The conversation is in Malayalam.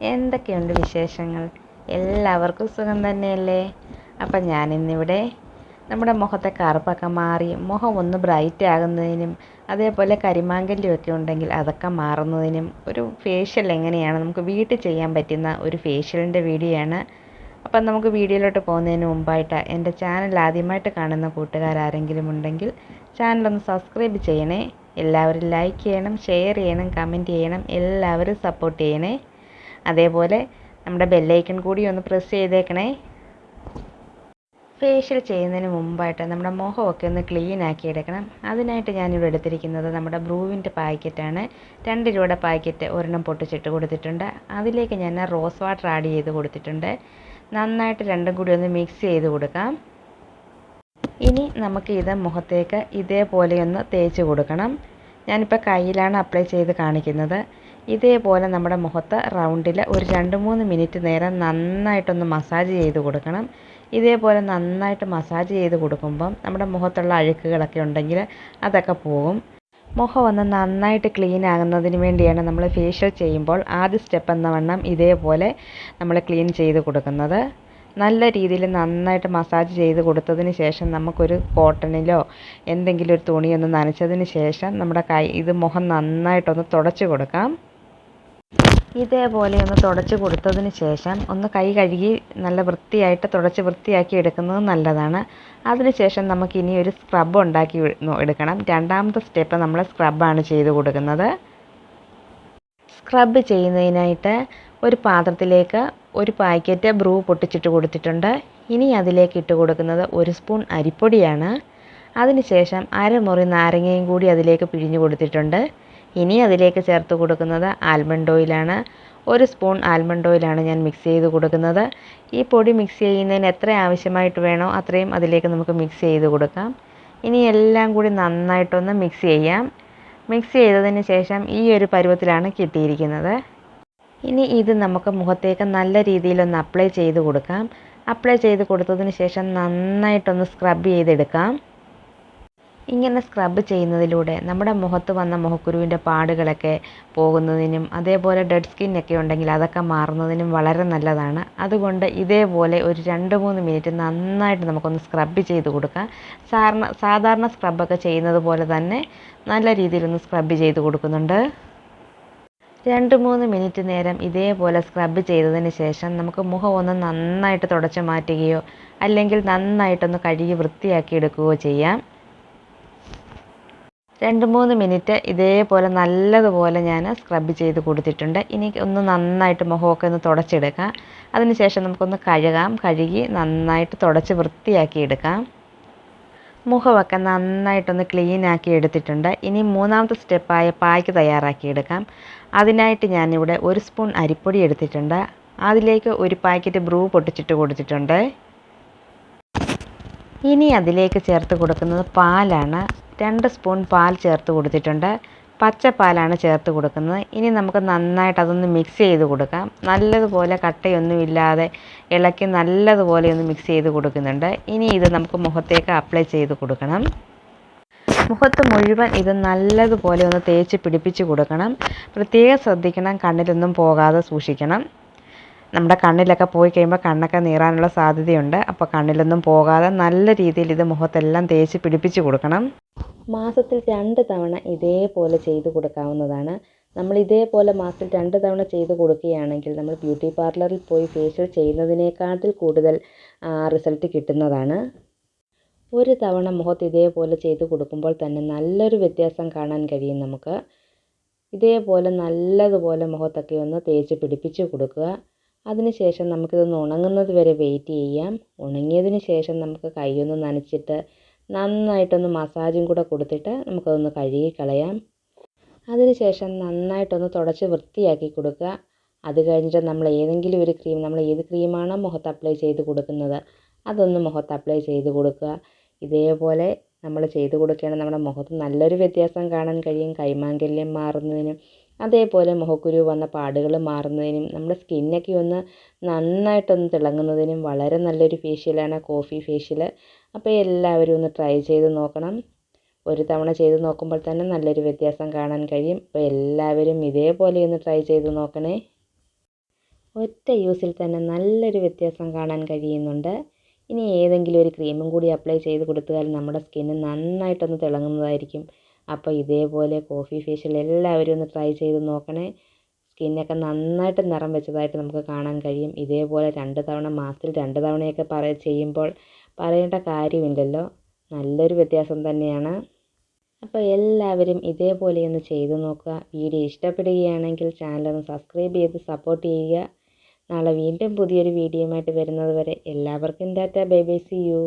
എന്തൊക്കെയുണ്ട് വിശേഷങ്ങൾ? എല്ലാവർക്കും സുഖം തന്നെയല്ലേ? അപ്പം ഞാനിന്നിവിടെ നമ്മുടെ മുഖത്തെ കറുപ്പൊക്കെ മാറി മുഖം ഒന്ന് ബ്രൈറ്റ് ആകുന്നതിനും അതേപോലെ കരിമാങ്കല്യമൊക്കെ ഉണ്ടെങ്കിൽ അതൊക്കെ മാറുന്നതിനും ഒരു ഫേഷ്യൽ എങ്ങനെയാണ്? നമുക്ക് വീട്ടിൽ ചെയ്യാൻ പറ്റുന്ന ഒരു ഫേഷ്യലിന്റെ വീഡിയോ ആണ്. അപ്പം നമുക്ക് വീഡിയോയിലോട്ട് പോകുന്നതിന് മുമ്പായിട്ട് എന്റെ ചാനൽ ആദ്യമായിട്ട് കാണുന്ന കൂട്ടുകാരാരെങ്കിലും ഉണ്ടെങ്കിൽ ചാനലൊന്ന് സബ്സ്ക്രൈബ് ചെയ്യണേ. എല്ലാവരും ലൈക്ക് ചെയ്യണം ഷെയർ ചെയ്യണം കമന്റ് ചെയ്യണം എല്ലാവരും സപ്പോർട്ട് ചെയ്യണേ. അതേപോലെ നമ്മുടെ ബെല്ലൈക്കൺ കൂടി ഒന്ന് പ്രസ് ചെയ്തേക്കണേ. ഫേഷ്യൽ ചെയ്യുന്നതിന് മുമ്പായിട്ട് നമ്മുടെ മുഖമൊക്കെ ഒന്ന് ക്ലീൻ ആക്കി എടുക്കണം. അതിനായിട്ട് ഞാനിവിടെ എടുത്തിരിക്കുന്നത് നമ്മുടെ ബ്രൂവിന്റെ പാക്കറ്റാണ് രണ്ട് രൂപയുടെ പാക്കറ്റ് ഒരെണ്ണം പൊട്ടിച്ചിട്ട് കൊടുത്തിട്ടുണ്ട്. അതിലേക്ക് ഞാൻ റോസ് വാട്ടർ ആഡ് ചെയ്ത് കൊടുത്തിട്ടുണ്ട്. നന്നായിട്ട് രണ്ടും കൂടി ഒന്ന് മിക്സ് ചെയ്ത് കൊടുക്കാം. ഇനി നമുക്ക് ഇത് മുഖത്തേക്ക് ഇതേപോലെ ഒന്ന് തേച്ച് കൊടുക്കണം. ഞാനിപ്പോൾ കയ്യിലാണ് അപ്ലൈ ചെയ്ത് കാണിക്കുന്നത്. ഇതേപോലെ നമ്മുടെ മുഖത്ത് റൗണ്ടിൽ ഒരു രണ്ട് മൂന്ന് മിനിറ്റ് നേരം നന്നായിട്ടൊന്ന് മസാജ് ചെയ്ത് കൊടുക്കണം. ഇതേപോലെ നന്നായിട്ട് മസാജ് ചെയ്ത് കൊടുക്കുമ്പം നമ്മുടെ മുഖത്തുള്ള അഴുക്കുകളൊക്കെ ഉണ്ടെങ്കിൽ അതൊക്കെ പോകും. മുഖം ഒന്ന് നന്നായിട്ട് ക്ലീൻ ആകുന്നതിന് വേണ്ടിയാണ് നമ്മൾ ഫേഷ്യൽ ചെയ്യുമ്പോൾ ആദ്യ സ്റ്റെപ്പ് എന്ന വണ്ണം ഇതേപോലെ നമ്മൾ ക്ലീൻ ചെയ്ത് കൊടുക്കുന്നത്. നല്ല രീതിയിൽ നന്നായിട്ട് മസാജ് ചെയ്ത് കൊടുത്തതിന് ശേഷം നമുക്കൊരു കോട്ടണിലോ എന്തെങ്കിലും ഒരു തുണിയൊന്ന് നനച്ചതിന് ശേഷം നമ്മുടെ കൈ ഇത് മുഖം നന്നായിട്ടൊന്ന് തുടച്ച് കൊടുക്കാം. ഇതേപോലെ ഒന്ന് തുടച്ച് കൊടുത്തതിന് ശേഷം ഒന്ന് കൈ കഴുകി നല്ല വൃത്തിയായിട്ട് തുടച്ച് വൃത്തിയാക്കി എടുക്കുന്നത് നല്ലതാണ്. അതിനുശേഷം നമുക്ക് ഇനി ഒരു സ്ക്രബ് ഉണ്ടാക്കി എടുക്കണം. രണ്ടാമത്തെ സ്റ്റെപ്പ് നമ്മൾ സ്ക്രബാണ് ചെയ്ത് കൊടുക്കുന്നത്. സ്ക്രബ് ചെയ്യുന്നതിനായിട്ട് ഒരു പാത്രത്തിലേക്ക് ഒരു പാക്കറ്റ് ബ്രൂ പൊട്ടിച്ചിട്ട് കൊടുത്തിട്ടുണ്ട്. ഇനി അതിലേക്ക് ഇട്ട് കൊടുക്കുന്നത് ഒരു സ്പൂൺ അരിപ്പൊടിയാണ്. അതിനുശേഷം അരമുറി നാരങ്ങയും കൂടി അതിലേക്ക് പിഴിഞ്ഞ് കൊടുത്തിട്ടുണ്ട്. ഇനി അതിലേക്ക് ചേർത്ത് കൊടുക്കുന്നത് ആൽമണ്ട് ഓയിലാണ് ഒരു സ്പൂൺ ആൽമണ്ട് ഓയിലാണ് ഞാൻ മിക്സ് ചെയ്ത് കൊടുക്കുന്നത്. ഈ പൊടി മിക്സ് ചെയ്യുന്നതിന് എത്ര ആവശ്യമായിട്ട് വേണോ അത്രയും അതിലേക്ക് നമുക്ക് മിക്സ് ചെയ്ത് കൊടുക്കാം. ഇനി എല്ലാം കൂടി നന്നായിട്ടൊന്ന് മിക്സ് ചെയ്യാം. മിക്സ് ചെയ്തതിന് ശേഷം ഈ ഒരു പരുവത്തിലാണ് കിട്ടിയിരിക്കുന്നത്. ഇനി ഇത് നമുക്ക് മുഖത്തേക്ക് നല്ല രീതിയിലൊന്ന് അപ്ലൈ ചെയ്ത് കൊടുക്കാം. അപ്ലൈ ചെയ്ത് കൊടുത്തതിന് ശേഷം നന്നായിട്ടൊന്ന് സ്ക്രബ് ചെയ്തെടുക്കാം. ഇങ്ങനെ സ്ക്രബ് ചെയ്യുന്നതിലൂടെ നമ്മുടെ മുഖത്ത് വന്ന മുഖക്കുരുവിന്റെ പാടുകളൊക്കെ പോകുന്നതിനും അതേപോലെ ഡെഡ് സ്കിന്നൊക്കെ ഉണ്ടെങ്കിൽ അതൊക്കെ മാറുന്നതിനും വളരെ നല്ലതാണ്. അതുകൊണ്ട് ഇതേപോലെ ഒരു രണ്ട് മൂന്ന് മിനിറ്റ് നന്നായിട്ട് നമുക്കൊന്ന് സ്ക്രബ് ചെയ്ത് കൊടുക്കാം. സാധാരണ സാധാരണ സ്ക്രബൊക്കെ ചെയ്യുന്നത് പോലെ തന്നെ നല്ല രീതിയിലൊന്ന് സ്ക്രബ് ചെയ്ത് കൊടുക്കുന്നുണ്ട്. രണ്ട് മൂന്ന് മിനിറ്റ് നേരം ഇതേപോലെ സ്ക്രബ് ചെയ്തതിന് ശേഷം നമുക്ക് മുഖം ഒന്ന് നന്നായിട്ട് തുടച്ച് മാറ്റുകയോ അല്ലെങ്കിൽ നന്നായിട്ടൊന്ന് കഴുകി വൃത്തിയാക്കി എടുക്കുകയോ ചെയ്യാം. രണ്ട് മൂന്ന് മിനിറ്റ് ഇതേപോലെ നല്ലതുപോലെ ഞാൻ സ്ക്രബ് ചെയ്ത് കൊടുത്തിട്ടുണ്ട്. ഇനി ഒന്ന് നന്നായിട്ട് മുഖമൊക്കെ ഒന്ന് തുടച്ചെടുക്കാം. അതിനുശേഷം നമുക്കൊന്ന് കഴുകാം. കഴുകി നന്നായിട്ട് തുടച്ച് വൃത്തിയാക്കി എടുക്കാം. മുഖമൊക്കെ നന്നായിട്ടൊന്ന് ക്ലീൻ ആക്കി എടുത്തിട്ടുണ്ട്. ഇനി മൂന്നാമത്തെ സ്റ്റെപ്പായ പായ്ക്ക് തയ്യാറാക്കി എടുക്കാം. അതിനായിട്ട് ഞാനിവിടെ ഒരു സ്പൂൺ അരിപ്പൊടി എടുത്തിട്ടുണ്ട്. അതിലേക്ക് ഒരു പാക്കറ്റ് ബ്രൂ പൊട്ടിച്ചിട്ട് കൊടുത്തിട്ടുണ്ട്. ഇനി അതിലേക്ക് ചേർത്ത് കൊടുക്കുന്നത് പാലാണ്. രണ്ട് സ്പൂൺ പാൽ ചേർത്ത് കൊടുത്തിട്ടുണ്ട്. പച്ചപ്പാലാണ് ചേർത്ത് കൊടുക്കുന്നത്. ഇനി നമുക്ക് നന്നായിട്ട് അതൊന്ന് മിക്സ് ചെയ്ത് കൊടുക്കാം. നല്ലതുപോലെ കട്ടയൊന്നും ഇല്ലാതെ ഇളക്കി നല്ലതുപോലെ ഒന്ന് മിക്സ് ചെയ്ത് കൊടുക്കുന്നുണ്ട്. ഇനി ഇത് നമുക്ക് മുഖത്തേക്ക് അപ്ലൈ ചെയ്ത് കൊടുക്കണം. മുഖത്ത് മുഴുവൻ ഇത് നല്ലതുപോലെ ഒന്ന് തേച്ച് പിടിപ്പിച്ച് കൊടുക്കണം. പ്രത്യേകം ശ്രദ്ധിക്കണം കണ്ണിലൊന്നും പോകാതെ സൂക്ഷിക്കണം. നമ്മുടെ കണ്ണിലൊക്കെ പോയി കഴിയുമ്പോൾ കണ്ണൊക്കെ നീറാനുള്ള സാധ്യതയുണ്ട്. അപ്പോൾ കണ്ണിലൊന്നും പോകാതെ നല്ല രീതിയിൽ ഇത് മുഖത്തെല്ലാം തേച്ച് പിടിപ്പിച്ച് കൊടുക്കണം. മാസത്തിൽ രണ്ട് തവണ ഇതേപോലെ ചെയ്തു കൊടുക്കാവുന്നതാണ്. നമ്മൾ ഇതേപോലെ മാസത്തിൽ രണ്ട് തവണ ചെയ്ത് കൊടുക്കുകയാണെങ്കിൽ നമ്മൾ ബ്യൂട്ടി പാർലറിൽ പോയി ഫേഷ്യൽ ചെയ്യുന്നതിനേക്കാട്ടിൽ കൂടുതൽ റിസൾട്ട് കിട്ടുന്നതാണ്. ഒരു തവണ മുഖത്ത് ഇതേപോലെ ചെയ്ത് കൊടുക്കുമ്പോൾ തന്നെ നല്ലൊരു വ്യത്യാസം കാണാൻ കഴിയും നമുക്ക്. ഇതേപോലെ നല്ലതുപോലെ മുഖത്തൊക്കെ ഒന്ന് തേച്ച് പിടിപ്പിച്ച് കൊടുക്കുക. അതിനുശേഷം നമുക്കിതൊന്ന് ഉണങ്ങുന്നത് വരെ വെയിറ്റ് ചെയ്യാം. ഉണങ്ങിയതിന് ശേഷം നമുക്ക് കൈയൊന്ന് നനച്ചിട്ട് നന്നായിട്ടൊന്ന് മസാജും കൂടെ കൊടുത്തിട്ട് നമുക്കതൊന്ന് കഴുകി കളയാം. അതിനുശേഷം നന്നായിട്ടൊന്ന് തുടച്ച് വൃത്തിയാക്കി കൊടുക്കുക. അത് കഴിഞ്ഞിട്ട് നമ്മൾ ഏതെങ്കിലും ഒരു ക്രീം നമ്മൾ ഏത് ക്രീമാണോ മുഖത്ത് അപ്ലൈ ചെയ്ത് കൊടുക്കുന്നത് അതൊന്ന് മുഖത്ത് അപ്ലൈ ചെയ്ത് കൊടുക്കുക. ഇതേപോലെ നമ്മൾ ചെയ്ത് കൊടുക്കുകയാണെങ്കിൽ നമ്മുടെ മുഖത്ത് നല്ലൊരു വ്യത്യാസം കാണാൻ കഴിയും. കൈമാങ്കല്യം മാറുന്നതിനും അതേപോലെ മുഖക്കുരു വന്ന പാടുകൾ മാറുന്നതിനും നമ്മുടെ സ്കിന്നൊക്കെ ഒന്ന് നന്നായിട്ടൊന്ന് തിളങ്ങുന്നതിനും വളരെ നല്ലൊരു ഫേഷ്യലാണ് കോഫി ഫേഷ്യൽ അപ്പോൾ എല്ലാവരും ഒന്ന് ട്രൈ ചെയ്ത് നോക്കണം. ഒരു തവണ ചെയ്ത് നോക്കുമ്പോൾ തന്നെ നല്ലൊരു വ്യത്യാസം കാണാൻ കഴിയും. അപ്പോൾ എല്ലാവരും ഇതേപോലെ ഒന്ന് ട്രൈ ചെയ്ത് നോക്കണേ. ഒറ്റ യൂസിൽ തന്നെ നല്ലൊരു വ്യത്യാസം കാണാൻ കഴിയുന്നുണ്ട്. ഇനി ഏതെങ്കിലും ഒരു ക്രീമും കൂടി അപ്ലൈ ചെയ്ത് കൊടുത്താൽ നമ്മുടെ സ്കിന്ന് നന്നായിട്ടൊന്ന് തിളങ്ങുന്നതായിരിക്കും. അപ്പോൾ ഇതേപോലെ കോഫി ഫേഷ്യൽ എല്ലാവരും ഒന്ന് ട്രൈ ചെയ്ത് നോക്കണേ. സ്കിന്നൊക്കെ നന്നായിട്ട് നിറം വെച്ചതായിട്ട് നമുക്ക് കാണാൻ കഴിയും. ഇതേപോലെ രണ്ട് തവണ മാസത്തിൽ രണ്ട് തവണയൊക്കെ പറ ചെയ്യുമ്പോൾ പറയേണ്ട കാര്യമില്ലല്ലോ. നല്ലൊരു വ്യത്യാസം തന്നെയാണ്. അപ്പോൾ എല്ലാവരും ഇതേപോലെ ഒന്ന് ചെയ്തു നോക്കുക. വീഡിയോ ഇഷ്ടപ്പെടുകയാണെങ്കിൽ ചാനൽ ഒന്ന് സബ്സ്ക്രൈബ് ചെയ്ത് സപ്പോർട്ട് ചെയ്യുക. നാളെ വീണ്ടും പുതിയൊരു വീഡിയോയുമായിട്ട് വരുന്നത് വരെ എല്ലാവർക്കും tata bye bye see you